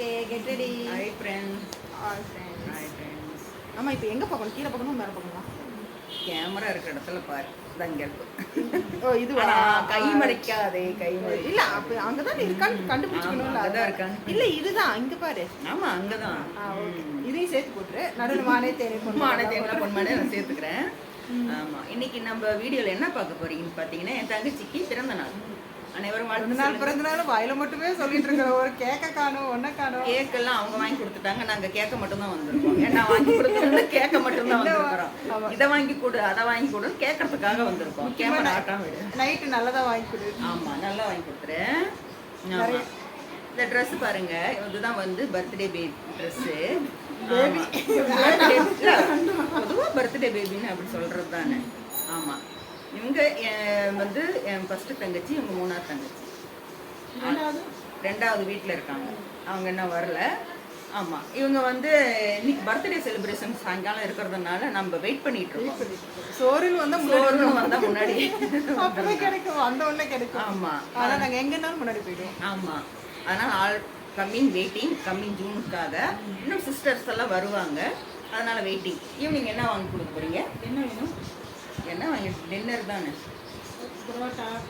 Okay get ready hi friends hi friends ஆமா இப்போ எங்க பார்க்கணும்? கீழே பார்க்கணும் மேலே பார்க்கணுமா? கேமரா இருக்கிற இடத்துல பாரு. இதான் இங்க ஓ ஆனா, கை மறைக்காதே கை மறை இல்ல அப்ப அங்கதான் இருக்கான்னு கண்டுபிடிச்சுக்கணும்ல. ஆமா, அங்கதான் இருக்கான்னு. இல்ல இதுதான் இங்க பாரு. ஆமா அங்கதான். ஆ ஓகே. இதையும் சேர்த்து போட்டுரு. நடுவில் மானே தேனை பொண்ணு மானை தேங்கலாம் பொன்மானே நான் சேர்த்துக்கிறேன். ஆமா இன்னைக்கு நம்ம வீடியோல என்ன பார்க்க போறீங்கன்னு பாத்தீங்கன்னா என் தங்கச்சிக்கு பிறந்த நாள். அனைவரும் வாழ்த்து நாள் பிறந்த நாள் வாயில மட்டுமே சொல்லிட்டு இருக்கிற ஒரு கேக்க காணும் ஒன்ன காணும். கேக் எல்லாம் அவங்க வாங்கி கொடுத்துட்டாங்க. நாங்க கேக்க மட்டும் தான் வந்திருக்கோம். ஏன்னா வாங்கி கொடுத்தது கேக்க மட்டும் தான். வந்திருக்கிறோம். இதை வாங்கி கொடு அதை வாங்கி கொடு கேட்கறதுக்காக வந்திருக்கோம். கேமரா ஆட்டாம நைட்டு நல்லதா வாங்கி கொடு. ஆமா நல்லா வாங்கி கொடுத்துறேன் ஆமா. இந்த Dress பாருங்க. இதுதான் வந்து பர்த்டே பேபி ட்ரெஸ் பொதுவாக பர்த்டே பேபின்னு அப்படி சொல்றது தானே ஆமா. இவங்க என் வந்து என் ஃபர்ஸ்ட் தங்கச்சி இவங்க மூணாவது தங்கச்சி. ரெண்டாவது? வீட்டில் இருக்காங்க. அவங்க இன்னும் வரல. ஆமா. இவங்க வந்து இன்னைக்கு பர்த்டே செலிப்ரேஷன் சாயங்காலம் இருக்கிறதுனால நம்ம வெயிட் பண்ணிட்டு இருக்கோம். சோறுன்னு வந்தா முன்னாடி சோறுன்னு வந்தா முன்னாடி. அப்பவே கிடைக்கும். வந்த உடனே கிடைக்கும். ஆமா. ஆனா நாங்க எங்கன்னாலும் முன்னாடி போயிடுவோம். ஆமா. அதனால ஆல் கம்மிங் வெயிட்டிங் கம்மிங் ஜூனுக்காக இன்னும் சிஸ்டர்ஸ் எல்லாம் வருவாங்க. அதனால வெயிட்டிங் ஈவினிங் என்ன வாங்கி கொடுக்க போறீங்க? என்ன வேணும்? என்ன வாங்கி டின்னர் தானே.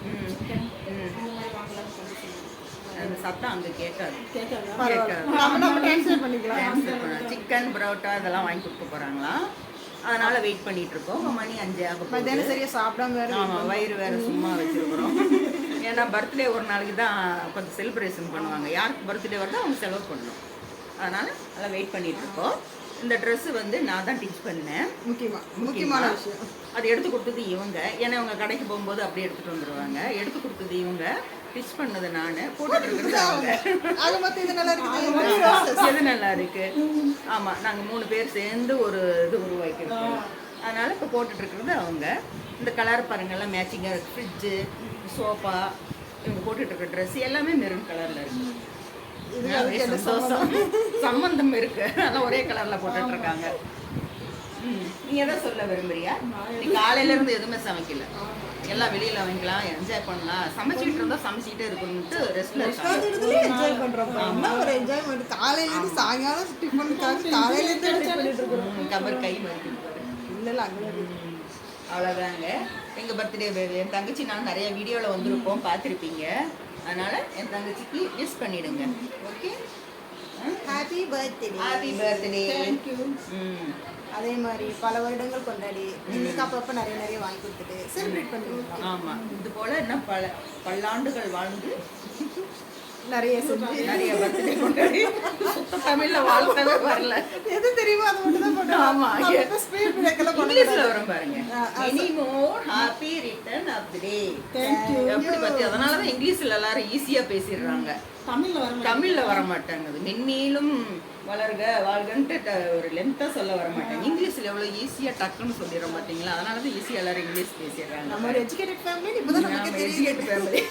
ம், ம். அந்த சத்தம் அங்க கேட்காது. கேட்காது? நம்ம நம்ம கேன்சல் பண்ணிக்கலாம். சிக்கன் பரோட்டா இதெல்லாம் வாங்கி கொடுக்க போறாங்களா? அதனால வெயிட் பண்ணிட்டு இருக்கோம். மணி அஞ்சு ஆக போகுது. மத்தியானம் சரியா சாப்பிடாம வேற ஆமா வயிறு வேற சும்மா வச்சிருக்கிறோம். ஏன்னா பர்த்டே ஒரு நாளைக்கு தான் கொஞ்சம் செலிப்ரேஷன் பண்ணுவாங்க. யாருக்கு பர்த்டே வருதோ அவங்க செலவு பண்ணணும் அதனால அதெல்லாம் வெயிட் பண்ணிட்டு இருக்கோம். இந்த Dress வந்து நான் தான் டிச் பண்ணேன். முக்கியமா முக்கியமான விஷயம். அது எடுத்து கொடுத்தது இவங்க. ஏன்னா இவங்க கடைக்கு போகும்போது அப்படியே எடுத்துட்டு வந்துருவாங்க. எடுத்து கொடுத்தது இவங்க. டிச் பண்ணது நான். போட்டுட்டு இது நல்லா இருக்குது. எது நல்லா இருக்கு? ஆமா. நாங்க மூணு பேர் சேர்ந்து ஒரு இது உருவாக்கியிருக்கோம். அதனால இப்போ போட்டுட்டு இருக்கிறது அவங்க. இந்த கலர் பாருங்க எல்லாம் மேட்சிங்கா இருக்கு. ஃப்ரிட்ஜு சோஃபா இவங்க போட்டுட்டு இருக்க ட்ரெஸ் எல்லாமே மெரூன் கலர்ல இருக்கு. சந்தோஷம் சம்பந்தம்? இருக்கு. அதெல்லாம் ஒரே கலர்ல போட்டுட்டு இருக்காங்க. நீங்க எதை சொல்ல விரும்புறியா? நீ காலையில இருந்து எதுவுமே சமைக்கல. எல்லாம் வெளியில வாங்கிக்கலாம் என்ஜாய் பண்ணலாம். சமைச்சிட்டு இருந்தா சமைச்சிட்டே இருக்கணும்ட்டு ரெஸ்ட்ல என்ஜாய் பண்றோம் ஒரு என்ஜாய்மெண்ட் காலையில இருந்து சாயங்காலம் டிஃபனுக்காக காலையில இருந்து கபர் கை பாரு. இல்ல இல்ல அவ்வளவுதாங்க. எங்க பர்த்டே என் தங்கச்சி நான் நிறைய வீடியோல வந்திருப்போம் பார்த்திருப்பீங்க. அதனால என் தங்கச்சிக்கு விஷ் பண்ணிடுங்க. Okay happy birthday happy birthday thank you ம். அதே மாதிரி பல வருடங்கள் கொண்டாடி இன்னைக்கு அப்பப்ப நிறைய நிறைய வாங்கி கொடுத்துட்டு செலிப்ரேட் பண்ணிருக்கோம் ஆமா. இது போல என்ன பல பல்லாண்டுகள் வாழ்ந்து நிறைய செஞ்சு. நிறைய பர்த்டே கொண்டாடி. சுத்த தமிழ்ல வாழ்த்தவே வரல. எது தெரியுமோ? அது ஆமா. ஸ்பீட் இங்கிலீஷ்ல வரும் பாருங்க. Any more happy return of the day you. எப்படி பத்தி அதனால தான் இங்கிலீஷ்ல எல்லாரும் ஈஸியா பேசிடுறாங்க. தமிழ்ல வர தமிழ்ல வர மாட்டாங்க மென்மேலும் வளர்க வாழ்கன்ட்டு ஒரு லென்த்தா சொல்ல வர மாட்டாங்க. இங்கிலீஷ்ல எவ்வளவு ஈஸியா டக்குன்னு சொல்லிட மாட்டீங்களா? அதனால தான் ஈஸியா எல்லாரும் இங்கிலீஷ் பேசிடுறாங்க. நம்ம ஒரு எஜுகேட்டட் ஃபேமிலி இப்போதான் நமக்கு educated family.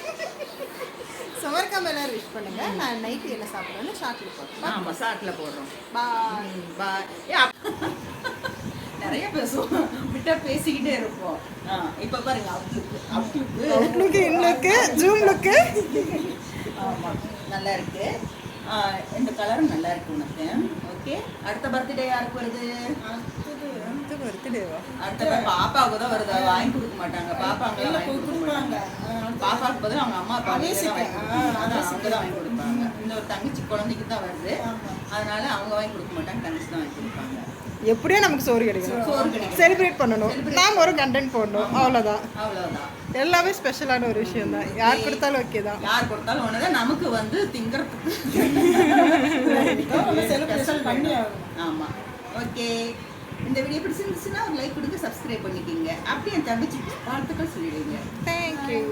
சமர்க்கம் எல்லாரும் விஷ் பண்ணுங்க. நான் நைட்டு என்ன சாப்பிட்றேன்னு ஷார்ட்ல போட்டேன் ஆமா சாட்ல போடுறோம். ஏ, அப்~ நிறைய பேசுவோம் விட்டா பேசிக்கிட்டே இருப்போம். ஆ, இப்ப பாருங்க அவுட்லுக்கு இன்னுக்கு ஜூம் லுக்கு ஆமா நல்லா இருக்கு. ஆ, இந்த கலரும் நல்லா இருக்கு உனக்கு. ஓகே அடுத்த பர்த்டே யாருக்கு வருது? பர்த்டேவா அடுத்த பா- பாப்பாவுக்கு தான் வருது? வாங்கி கொடுக்க மாட்டாங்க. பாப்பாங்க வாங்கி மாட்டாங்க. பாப்பாவுக்கு பதில் அவங்க அம்மா அப்பா கொடுப்பாங்க. அதான் அவங்க தான் வாங்கி கொடுப்பாங்க. இந்த ஒரு தங்கச்சி குழந்தைக்கு தான் வருது. அதனால அவங்க வாங்கி கொடுக்க மாட்டாங்க தங்கச்சி தான் வாங்கி கொடுப்பாங்க. எப்படியோ நமக்கு சோறு கிடைக்கும் செலிப்ரேட் பண்ணணும். நாம ஒரு கண்டென்ட் போடணும். அவ்வளோதான் அவ்வளவுதான். எல்லாமே ஸ்பெஷலான ஒரு விஷயம் தான். யார் கொடுத்தாலும் ஓகே தான். யார் கொடுத்தாலும் ஒண்ணுதான். நமக்கு வந்து திங்கறதுக்கு. செலிப்ரேஷன் பண்ணி ஆமா. ஓகே இந்த வீடியோ பிடிச்சிருந்துச்சுன்னா ஒரு லைக் கொடுத்து சப்ஸ்கிரைப் பண்ணிக்கிங்க. அப்படியே என் தங்கச்சிக்கு வாழ்த்துக்கள் சொல்லிடுங்க. தேங்க்யூ